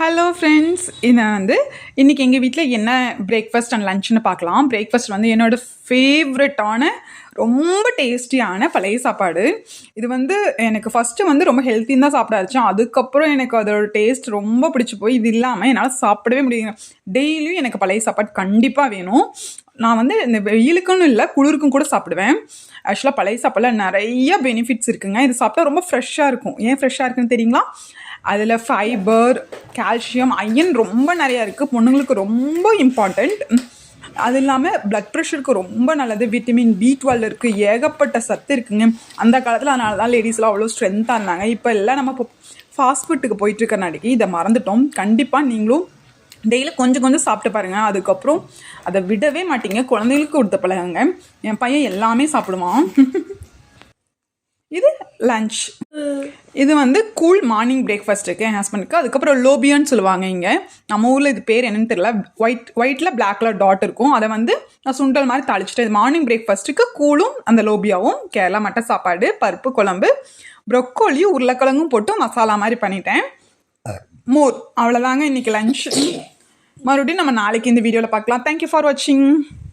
Hello friends இதை வந்து இன்றைக்கி எங்கள் வீட்டில் என்ன பிரேக்ஃபாஸ்ட் அண்ட் லஞ்ச்னு பார்க்கலாம். பிரேக்ஃபாஸ்ட் வந்து என்னோடய ஃபேவரட்டான ரொம்ப டேஸ்டியான பழைய சாப்பாடு. இது வந்து எனக்கு ஃபஸ்ட்டு வந்து ரொம்ப ஹெல்த்தின்னு தான் சாப்பிட ஆரம்பிச்சோம் அதுக்கப்புறம் எனக்கு அதோட டேஸ்ட் ரொம்ப பிடிச்சி போய் இது இல்லாமல் என்னால் சாப்பிடவே முடியுங்க டெய்லியும் எனக்கு பழைய சாப்பாடு கண்டிப்பாக வேணும். நான் வந்து இந்த வெயிலுக்குன்னு இல்லை குளிருக்கும் கூட சாப்பிடுவேன். ஆக்சுவலாக பழைய சாப்பாடில் நிறைய பெனிஃபிட்ஸ் இருக்குங்க. இது சாப்பிட்டா ரொம்ப ஃப்ரெஷ்ஷாக இருக்கும். ஏன் ஃப்ரெஷ்ஷாக இருக்குன்னு தெரியுங்களா? அதில் ஃபைபர் கால்சியம் அயன் ரொம்ப நிறையா இருக்குது பொண்ணுங்களுக்கு ரொம்ப இம்பார்ட்டண்ட் அது இல்லாமல் ப்ளட் ப்ரெஷருக்கு ரொம்ப நல்லது. விட்டமின் பி டுவெல் இருக்குது ஏகப்பட்ட சத்து இருக்குங்க. அந்த காலத்தில் அதனால தான் லேடிஸ்லாம் அவ்வளோ ஸ்ட்ரென்த்தாக இருந்தாங்க. இப்போ எல்லாம் நம்ம இப்போ ஃபாஸ்ட் ஃபுட்டுக்கு போயிட்டு இருக்கனாடிக்கு இதை மறந்துட்டோம். கண்டிப்பாக நீங்களும் டெய்லி கொஞ்சம் கொஞ்சம் சாப்பிட்டு பாருங்கள் அதுக்கப்புறம் அதை விடவே மாட்டீங்க. குழந்தைங்களுக்கு கொடுத்த பழகுங்க என் பையன் எல்லாமே சாப்பிடுவான். இது லஞ்ச் இது வந்து கூல் மார்னிங் பிரேக்ஃபாஸ்ட்டுக்கு என் ஹஸ்பண்டுக்கு அதுக்கப்புறம் லோபியான்னு சொல்லுவாங்க இங்கே. நம்ம ஊரில் இது பேர் என்னன்னு தெரியல. ஒயிட் ஒயிட்டில் பிளாக் கலர் டாட் இருக்கும். அதை வந்து நான் சுண்டல் மாதிரி தாளிச்சிட்டு இது மார்னிங் பிரேக்ஃபாஸ்ட்டுக்கு கூலும் அந்த லோபியாவும் கேரளா மட்டை சாப்பாடு பருப்பு குழம்பு ப்ரொக்கோலியும் உருளைக்கிழங்கும் போட்டு மசாலா மாதிரி பண்ணிட்டேன். மோர். அவ்வளோதாங்க இன்றைக்கி லஞ்ச் மறுபடியும் நம்ம நாளைக்கு இந்த வீடியோவில் பார்க்கலாம். தேங்க்யூ ஃபார் வாட்சிங்